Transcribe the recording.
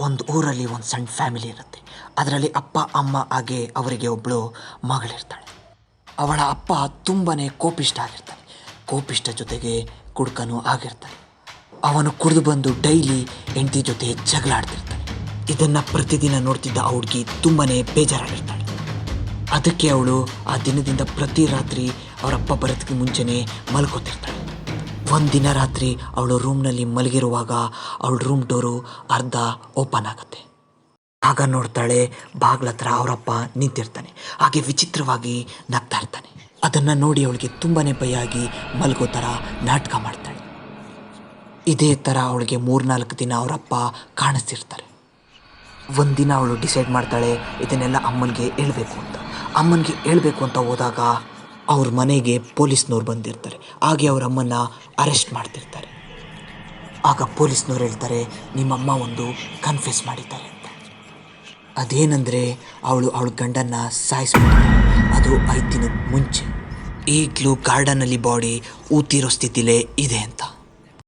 ಒಂದು ಊರಲ್ಲಿ ಒಂದು ಸಣ್ಣ ಫ್ಯಾಮಿಲಿ ಇರುತ್ತೆ. ಅದರಲ್ಲಿ ಅಪ್ಪ, ಅಮ್ಮ, ಹಾಗೆ ಅವರಿಗೆ ಒಬ್ಬಳು ಮಗಳಿರ್ತಾಳೆ. ಅವಳ ಅಪ್ಪ ತುಂಬಾ ಕೋಪಿಷ್ಟ ಆಗಿರ್ತಾನೆ. ಕೋಪಿಷ್ಟ ಜೊತೆಗೆ ಕುಡ್ಕನೂ ಆಗಿರ್ತಾನೆ. ಅವನು ಕುಡಿದು ಬಂದು ಡೈಲಿ ಹೆಂಡತಿ ಜೊತೆ ಜಗಳ ಆಡ್ತಿರ್ತಾನೆ ಇದನ್ನು ಪ್ರತಿದಿನ ನೋಡ್ತಿದ್ದ ಆ ಹುಡುಗಿ ತುಂಬನೇ ಬೇಜಾರಾಗಿರ್ತಾಳೆ. ಅದಕ್ಕೆ ಅವಳು ಆ ದಿನದಿಂದ ಪ್ರತಿ ರಾತ್ರಿ ಅವರಪ್ಪ ಬರೋದಕ್ಕೆ ಮುಂಚೆನೇ ಮಲ್ಕೋತಿರ್ತಾಳೆ. ಒಂದಿನ ರಾತ್ರಿ ಅವಳು ರೂಮ್ನಲ್ಲಿ ಮಲಗಿರುವಾಗ ಅವಳ ರೂಮ್ ಡೋರು ಅರ್ಧ ಓಪನ್ ಆಗುತ್ತೆ. ಆಗ ನೋಡ್ತಾಳೆ ಬಾಗ್ಲ ಹತ್ರ ಅವರಪ್ಪ ನಿಂತಿರ್ತಾನೆ. ಹಾಗೆ ವಿಚಿತ್ರವಾಗಿ ನಗ್ತಾ ಇರ್ತಾನೆ. ಅದನ್ನು ನೋಡಿ ಅವಳಿಗೆ ತುಂಬಾ ಭಯ ಆಗಿ ಮಲಗೋ ಥರ ನಾಟಕ ಮಾಡ್ತಾಳೆ. ಇದೇ ಥರ ಅವಳಿಗೆ ಮೂರ್ನಾಲ್ಕು ದಿನ ಅವರಪ್ಪ ಕಾಣಿಸ್ತಿರ್ತಾರೆ. ಒಂದಿನ ಅವಳು ಡಿಸೈಡ್ ಮಾಡ್ತಾಳೆ, ಇದನ್ನೆಲ್ಲ ಅಮ್ಮನಿಗೆ ಹೇಳಬೇಕು ಅಂತ. ಅಮ್ಮನಿಗೆ ಹೇಳಬೇಕು ಅಂತ ಹೋದಾಗ ಅವ್ರ ಮನೆಗೆ ಪೊಲೀಸ್ನವ್ರು ಬಂದಿರ್ತಾರೆ. ಹಾಗೆ ಅವ್ರ ಅಮ್ಮನ ಅರೆಸ್ಟ್ ಮಾಡ್ತಿರ್ತಾರೆ. ಆಗ ಪೊಲೀಸ್ನವ್ರು ಹೇಳ್ತಾರೆ ನಿಮ್ಮಮ್ಮ ಒಂದು ಕನ್ಫ್ಯೂಸ್ ಮಾಡಿದ್ದಾರೆ ಅಂತ. ಅದೇನೆಂದರೆ, ಅವಳು ಅವಳ ಗಂಡನ್ನ ಸಾಯಿಸ್ಬಿಟ್ಟಿದ್ದಾಳೆ ಅದು ಐದು ದಿನದ ಮುಂಚೆ. ಈಗಲೂ ಗಾರ್ಡನಲ್ಲಿ ಬಾಡಿ ಊತಿರೋ ಸ್ಥಿತಿಲೇ ಇದೆ ಅಂತ.